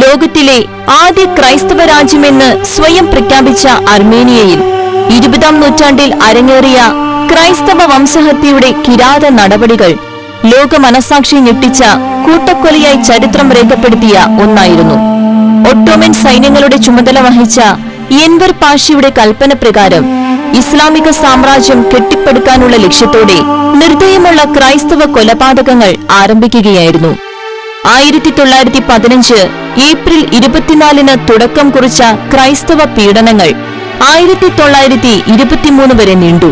ലോകത്തിലെ ആദ്യ ക്രൈസ്തവ രാജ്യമെന്ന് സ്വയം പ്രഖ്യാപിച്ച അർമേനിയയിൽ ഇരുപതാം നൂറ്റാണ്ടിൽ അരങ്ങേറിയ ക്രൈസ്തവ വംശഹത്യയുടെ കിരാത നടപടികൾ ലോക മനസാക്ഷി ഞെട്ടിച്ച കൂട്ടക്കൊലയായി ചരിത്രം രേഖപ്പെടുത്തിയ ഒന്നായിരുന്നു. ഒട്ടോമൻ സൈന്യങ്ങളുടെ ചുമതല വഹിച്ച എൻവർ പാഷയുടെ കൽപ്പന പ്രകാരം ഇസ്ലാമിക സാമ്രാജ്യം കെട്ടിപ്പടുക്കാനുള്ള ലക്ഷ്യത്തോടെ നിർദ്ദയമുള്ള ക്രൈസ്തവ കൊലപാതകങ്ങൾ ആരംഭിക്കുകയായിരുന്നു. ആയിരത്തി തൊള്ളായിരത്തി പതിനഞ്ച് ഏപ്രിൽ ഇരുപത്തിനാലിന് തുടക്കം കുറിച്ച ക്രൈസ്തവ പീഡനങ്ങൾ ആയിരത്തി തൊള്ളായിരത്തി ഇരുപത്തിമൂന്ന് വരെ നീണ്ടു.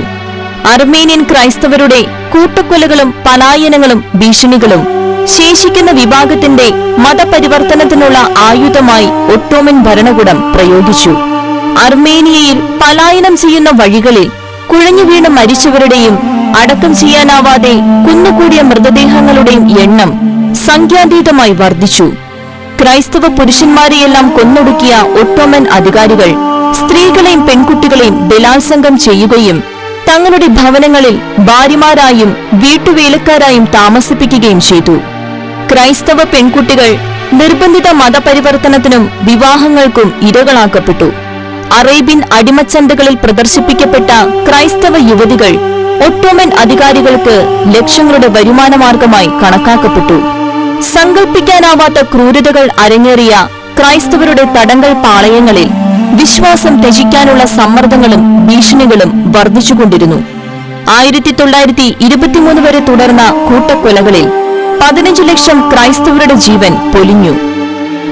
അർമേനിയൻ ക്രൈസ്തവരുടെ കൂട്ടക്കൊലകളും പലായനങ്ങളും ഭീഷണികളും ശേഷിക്കുന്ന വിഭാഗത്തിന്റെ മതപരിവർത്തനത്തിനുള്ള ആയുധമായി ഒട്ടോമൻ ഭരണകൂടം പ്രയോഗിച്ചു. അർമേനിയയിൽ പലായനം ചെയ്യുന്ന വഴികളിൽ കുഴഞ്ഞു വീണ് മരിച്ചവരുടെയും അടക്കം ചെയ്യാനാവാതെ കുന്നുകൂടിയ മൃതദേഹങ്ങളുടെയും എണ്ണം സംഖ്യാതീതമായി വർദ്ധിച്ചു. ക്രൈസ്തവ പുരുഷന്മാരെയെല്ലാം കൊന്നൊടുക്കിയ ഒട്ടോമൻ അധികാരികൾ സ്ത്രീകളെയും പെൺകുട്ടികളെയും ബലാത്സംഗം ചെയ്യുകയും തങ്ങളുടെ ഭവനങ്ങളിൽ ഭാര്യമാരായും വീട്ടുവേലക്കാരായും താമസിപ്പിക്കുകയും ചെയ്തു. ക്രൈസ്തവ പെൺകുട്ടികൾ നിർബന്ധിത മതപരിവർത്തനത്തിനും വിവാഹങ്ങൾക്കും ഇരകളാക്കപ്പെട്ടു. അറേബ്യൻ അടിമച്ചന്തകളിൽ പ്രദർശിപ്പിക്കപ്പെട്ട ക്രൈസ്തവ യുവതികൾ ഒട്ടോമൻ അധികാരികൾക്ക് ലക്ഷങ്ങളുടെ വരുമാനമാർഗമായി കണക്കാക്കപ്പെട്ടു. സങ്കൽപ്പിക്കാനാവാത്ത ക്രൂരതകൾ അരങ്ങേറിയ ക്രൈസ്തവരുടെ തടങ്കൽ പാളയങ്ങളിൽ വിശ്വാസം ത്യജിക്കാനുള്ള സമ്മർദ്ദങ്ങളും ഭീഷണികളും വർദ്ധിച്ചുകൊണ്ടിരുന്നു. ആയിരത്തി തൊള്ളായിരത്തി ഇരുപത്തിമൂന്ന് വരെ തുടർന്ന കൂട്ടക്കൊലകളിൽ പതിനഞ്ചു ലക്ഷം ക്രൈസ്തവരുടെ ജീവൻ പൊലിഞ്ഞു.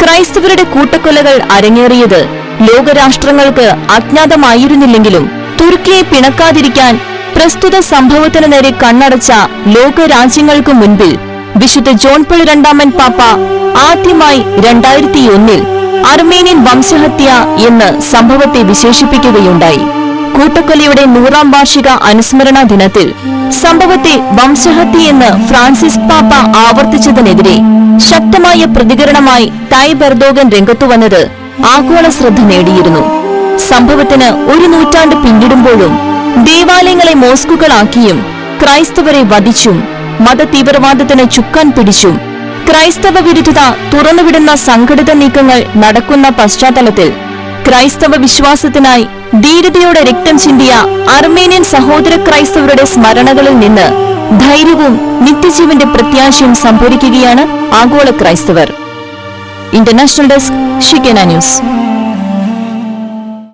ക്രൈസ്തവരുടെ കൂട്ടക്കൊലകൾ അരങ്ങേറിയത് ലോകരാഷ്ട്രങ്ങൾക്ക് അജ്ഞാതമായിരുന്നില്ലെങ്കിലും തുർക്കിയെ പിണക്കാതിരിക്കാൻ പ്രസ്തുത സംഭവത്തിന് നേരെ കണ്ണടച്ച ലോകരാജ്യങ്ങൾക്കു മുൻപിൽ വിശുദ്ധ ജോൺ പോൾ രണ്ടാമൻ പാപ്പ ആദ്യമായി രണ്ടായിരത്തി ഒന്നിൽ അർമേനിയൻ വംശഹത്യ എന്ന് സംഭവത്തെ വിശേഷിപ്പിക്കുകയുണ്ടായി. കൂട്ടക്കൊലയുടെ നൂറാം വാർഷിക അനുസ്മരണ ദിനത്തിൽ സംഭവത്തെ വംശഹത്യയെന്ന് ഫ്രാൻസിസ് പാപ്പ ആവർത്തിച്ചതിനെതിരെ ശക്തമായ പ്രതികരണമായി തായ് ബെർദോഗൻ രംഗത്തുവന്നത് ആഗോള ശ്രദ്ധ നേടിയിരുന്നു. സംഭവത്തിന് ഒരു നൂറ്റാണ്ട് പിന്നിടുമ്പോഴും ദേവാലയങ്ങളെ മോസ്കുകളാക്കിയും ക്രൈസ്തവരെ വധിച്ചും മത തീവ്രവാദത്തിന് ചുക്കാൻ പിടിച്ചും. ക്രൈസ്തവ വിരുദ്ധത തുറന്നുവിടുന്ന സംഘടിത നീക്കങ്ങൾ നടക്കുന്ന പശ്ചാത്തലത്തിൽ ക്രൈസ്തവ വിശ്വാസത്തിനായി ധീരതയോടെ രക്തം ചിന്തിയ അർമേനിയൻ സഹോദര ക്രൈസ്തവരുടെ സ്മരണകളിൽ നിന്ന് ധൈര്യവും നിത്യജീവന്റെ പ്രത്യാശയും സംഭരിക്കുകയാണ് ആഗോള ക്രൈസ്തവർ. ഇന്റർനാഷണൽ ഡെസ്ക് ഷിഗന ന്യൂസ്.